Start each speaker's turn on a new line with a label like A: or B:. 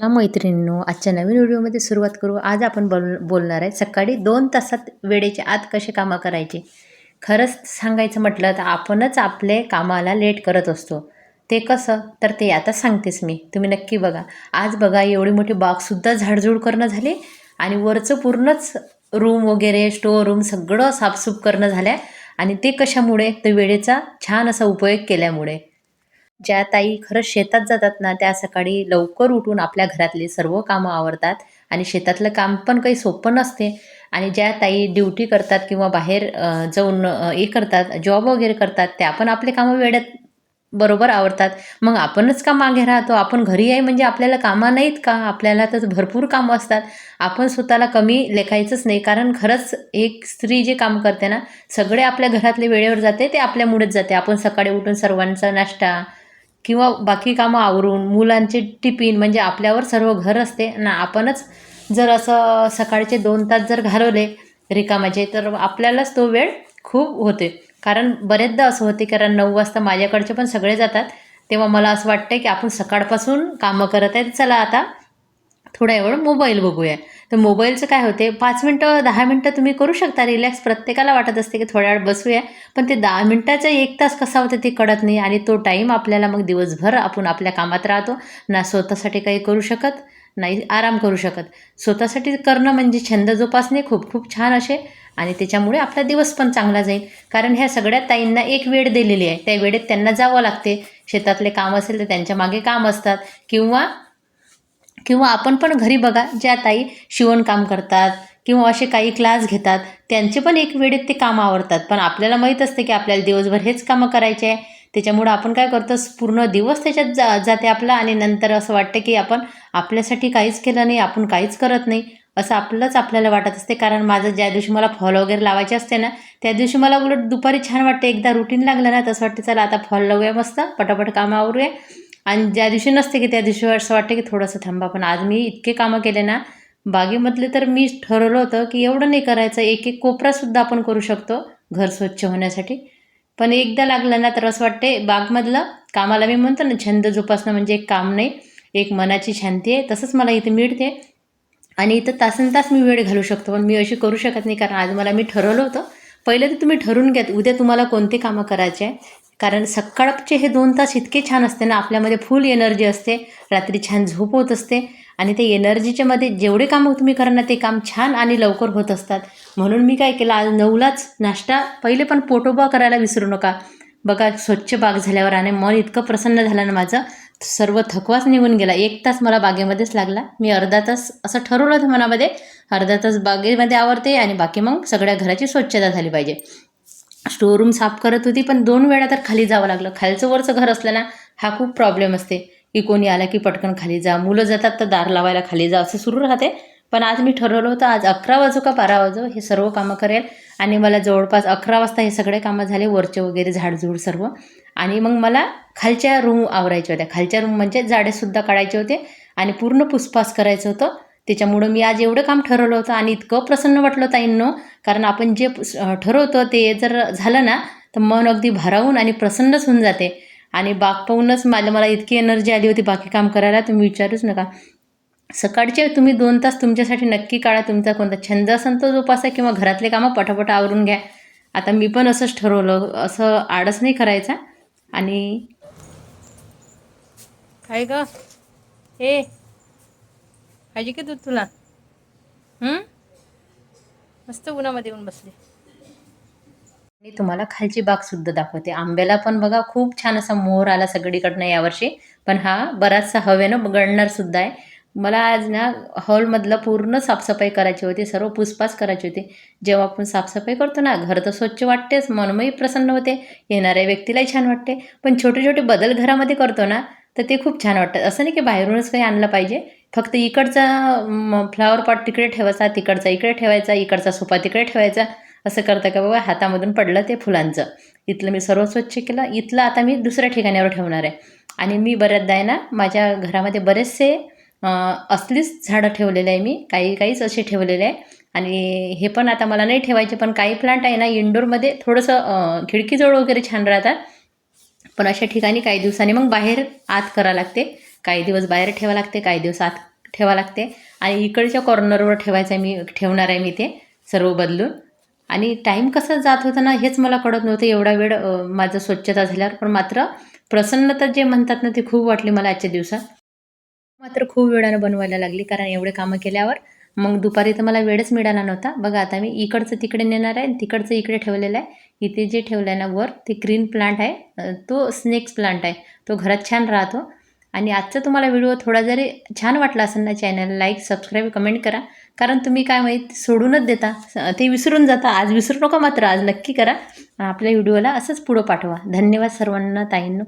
A: चला मैत्रिणींनो आजच्या नवीन व्हिडिओमध्ये सुरुवात करू. आज आपण बोल बोलणार आहे सकाळी दोन तासात वेळेच्या आत कसे कामं करायचे? खरंच सांगायचं म्हटलं तर आपणच आपले कामाला लेट करत असतो. ते कसं? तर ते आता सांगतेच मी. तुम्ही नक्की बघा. आज बघा एवढी मोठी बागसुद्धा झाडझूड करणं झाली आणि वरचं पूर्णच रूम वगैरे स्टोअर रूम सगळं साफसूफ करणं झालं आणि ते कशामुळे? तर वेळेचा छान असा उपयोग केल्यामुळे. ज्या ताई खरंच शेतात जातात ना त्या सकाळी लवकर उठून आपल्या घरातली सर्व कामं आवरतात आणि शेतातलं काम पण काही सोपं नसते. आणि ज्या ताई ड्युटी करतात किंवा बाहेर जाऊन हे करतात जॉब वगैरे करतात त्या पण आपले कामं वेळेत बरोबर आवडतात मग आपणच का मागे राहतो? आपण घरी आहे म्हणजे आपल्याला कामं नाहीत का? आपल्याला तर भरपूर कामं असतात. आपण स्वतःला कमी लेखायचंच नाही. कारण खरंच एक स्त्री जे काम करते ना सगळे आपल्या घरातले वेळेवर जाते ते आपल्यामुळेच जाते. आपण सकाळी उठून सर्वांचा नाश्ता किंवा बाकी कामं आवरून मुलांचे टिफिन म्हणजे आपल्यावर सर्व घर असते. ना आपणच जर असं सकाळचे दोन तास जर घालवले रिकामाचे तर आपल्यालाच तो वेळ खूप होते. कारण बरेचदा असं होते कारण नऊ वाजता माझ्याकडचे पण सगळे जातात तेव्हा मला असं वाटतं की आपण सकाळपासून कामं करत आहेत चला आता थोड्या वेळ मोबाईल बघूया. तर मोबाईलचं काय होते पाच मिनटं दहा मिनटं तुम्ही करू शकता रिलॅक्स प्रत्येकाला वाटत असते की थोड्या वेळ बसूया पण ते दहा मिनटाचा एक तास कसा होतं ते कळत नाही आणि तो टाईम आपल्याला मग दिवसभर आपण आपल्या कामात राहतो. ना स्वतःसाठी काही करू शकत नाही आराम करू शकत. स्वतःसाठी करणं म्हणजे छंद जोपासणे खूप खूप छान असे आणि त्याच्यामुळे आपला दिवस पण चांगला जाईल. कारण ह्या सगळ्या ताईंना एक वेळ दिलेली आहे. त्या वेळेत त्यांना जावं लागते. शेतातले काम असेल तर त्यांच्या मागे काम असतात किंवा किंवा आपण पण घरी बघा ज्या ताई शिवणकाम करतात किंवा असे काही क्लास घेतात त्यांचे पण एक वेळेत ते कामं आवडतात पण आपल्याला माहीत असते की आपल्याला दिवसभर हेच कामं करायचे आहे. त्याच्यामुळं आपण काय करतो पूर्ण दिवस त्याच्यात जा जाते आपला आणि नंतर असं वाटतं की आपण आपल्यासाठी काहीच केलं नाही आपण काहीच करत नाही असं आपलंच आपल्याला वाटत असते. कारण माझं ज्या दिवशी मला फॉल वगैरे लावायचे असते ना त्या दिवशी मला उलट दुपारी छान वाटते. एकदा रुटीन लागलं ना तसं वाटतं चला आता फॉल लावूया मस्त पटापट कामं आवरूया. आणि ज्या दिवशी नसते की त्या दिवशी असं वाटतं की थोडंसं थांबा. पण आज मी इतके कामं केले ना बागेमधले तर मी ठरवलं होतं की एवढं नाही करायचं एक एक कोपरासुद्धा आपण करू शकतो घर स्वच्छ होण्यासाठी. पण एकदा लागलं ना तर असं वाटते बागमधलं कामाला मी म्हणतो ना छंद जोपासणं म्हणजे एक काम नाही एक मनाची शांती आहे तसंच मला इथे मिळते. आणि इथं तासन तास मी वेळ घालू शकतो पण मी अशी करू शकत नाही कारण आज मला मी ठरवलं होतं. पहिले तर तुम्ही ठरवून घ्या उद्या तुम्हाला कोणते कामं करायचे आहे. कारण सकाळचे हे दोन तास इतके छान असते ना आपल्यामध्ये फुल एनर्जी असते रात्री छान झोप होत असते आणि ते एनर्जीच्या मध्ये जेवढे कामं तुम्ही करा ना ते काम छान आणि लवकर होत असतात. म्हणून मी काय केलं आज नऊलाच नाश्ता पहिले पण पोटोबा करायला विसरू नका. बघा स्वच्छ बाग झाल्यावर आणि मन इतकं प्रसन्न झालं ना माझं सर्व थकवाच निघून गेला. एक तास मला बागेमध्येच लागला. मी अर्धा तास असं ठरवलं होतं मनामध्ये अर्धा तास बागेमध्ये आवडते आणि बाकी मग सगळ्या घराची स्वच्छता झाली पाहिजे. स्टोरूम साफ करत होती पण दोन वेळा तर खाली जावं लागलं. खालचं वरचं घर असलं ना हा खूप प्रॉब्लेम असते. की कोणी आला की पटकन खाली जा. मुलं जातात तर दार लावायला खाली जा. असं सुरू राहते. पण आज मी ठरवलं होतं आज अकरा वाजू का बारा वाजू हे सर्व कामं करेल. आणि मला जवळपास अकरा वाजता हे सगळे कामं झाले वरचे वगैरे झाडझूड सर्व. आणि मग मला खालच्या रूम आवरायच्या होत्या. खालच्या रूम म्हणजे जाडेसुद्धा काढायचे होते आणि पूर्ण पुसपास करायचं होतं. त्याच्यामुळं मी आज एवढं काम ठरवलं होतं आणि इतकं प्रसन्न वाटलं ताईंनो कारण आपण जे ठरवतो ते जर झालं ना तर मन अगदी भारावून आणि प्रसन्नच होऊन जाते. आणि बाग पाहूनच मला मला इतकी एनर्जी आली होती बाकी काम करायला तुम्ही विचारूच नका. सकाळचे तुम्ही दोन तास तुमच्यासाठी नक्की काढा. तुमचा कोणता छंद असेल तो जोपासा किंवा घरातले कामं पटापट आवरून घ्या. आता मी पण असंच ठरवलं असं आळस नाही करायचा. आणि काय ग? हे पाहिजे की दूध तुला? मस्त उन्हामध्ये येऊन बसले. मी तुम्हाला खालची बाग सुद्धा दाखवते. आंब्याला पण बघा खूप छान असा मोहर आला सगळीकडनं यावर्षी. पण हा बराचसा हवेनं गळणार सुद्धा आहे. मला आज ना हॉलमधलं पूर्ण साफसफाई करायची होती सर्व पुसपास करायची होती. जेव्हा आपण साफसफाई करतो ना घर तर स्वच्छ वाटतेच मनमही प्रसन्न होते येणाऱ्या व्यक्तीलाही छान वाटते. पण छोटे छोटे बदल घरामध्ये करतो ना तर ते खूप छान वाटतं. असं नाही की बाहेरूनच काही आणलं पाहिजे. फक्त इकडचा फ्लावर पॉट तिकडे ठेवायचा तिकडचा इकडे ठेवायचा इकडचा सोफा तिकडे ठेवायचा. असं करता का बाबा हातामधून पडलं ते फुलांचं. इथलं मी सर्व स्वच्छ केलं. इथलं आता मी दुसऱ्या ठिकाणावर ठेवणार आहे. आणि मी बऱ्याचदा आहे ना माझ्या घरामध्ये बरेचसे असलीच झाडं ठेवलेले आहे मी. काही काहीच असे ठेवलेले आहे. आणि हे पण आता मला नाही ठेवायचे पण काही प्लांट आहे ना इंडोरमध्ये थोडंसं खिडकीजवळ वगैरे छान राहतात. पण अशा ठिकाणी काही दिवसांनी मग बाहेर आत करा लागते. काही दिवस बाहेर ठेवा लागते काही दिवस आत ठेवा लागते. आणि इकडच्या कॉर्नरवर ठेवायचं आहे मी ठेवणार आहे मी ते सर्व बदलून. आणि टाईम कसं जात होता ना हेच मला कळत नव्हतं. एवढा वेळ माझं स्वच्छता झाल्यावर. पण मात्र प्रसन्नता जे म्हणतात ना ते खूप वाटली मला आजच्या दिवसात. मात्र खूप वेळानं बनवायला लागली कारण एवढे कामं केल्यावर मग दुपारी तर मला वेळच मिळाला नव्हता. बघा आता मी इकडचं तिकडे नेणार आहे आणि तिकडचं इकडे ठेवलेलं आहे. इथे जे ठेवलं आहे ना वर ते ग्रीन प्लांट आहे. तो स्नेक्स प्लांट आहे. तो घरात छान राहतो. आणि आजचा तुम्हाला व्हिडिओ थोडा जरी छान वाटला असेल ना चॅनल लाईक सबस्क्राईब कमेंट करा. कारण तुम्ही काय माहीत सोडूनच देता. ते विसरून जाता. आज विसरू नका मात्र आज नक्की करा. आपल्या व्हिडिओला असंच पुढं पाठवा. धन्यवाद सर्वांना ताईंनो.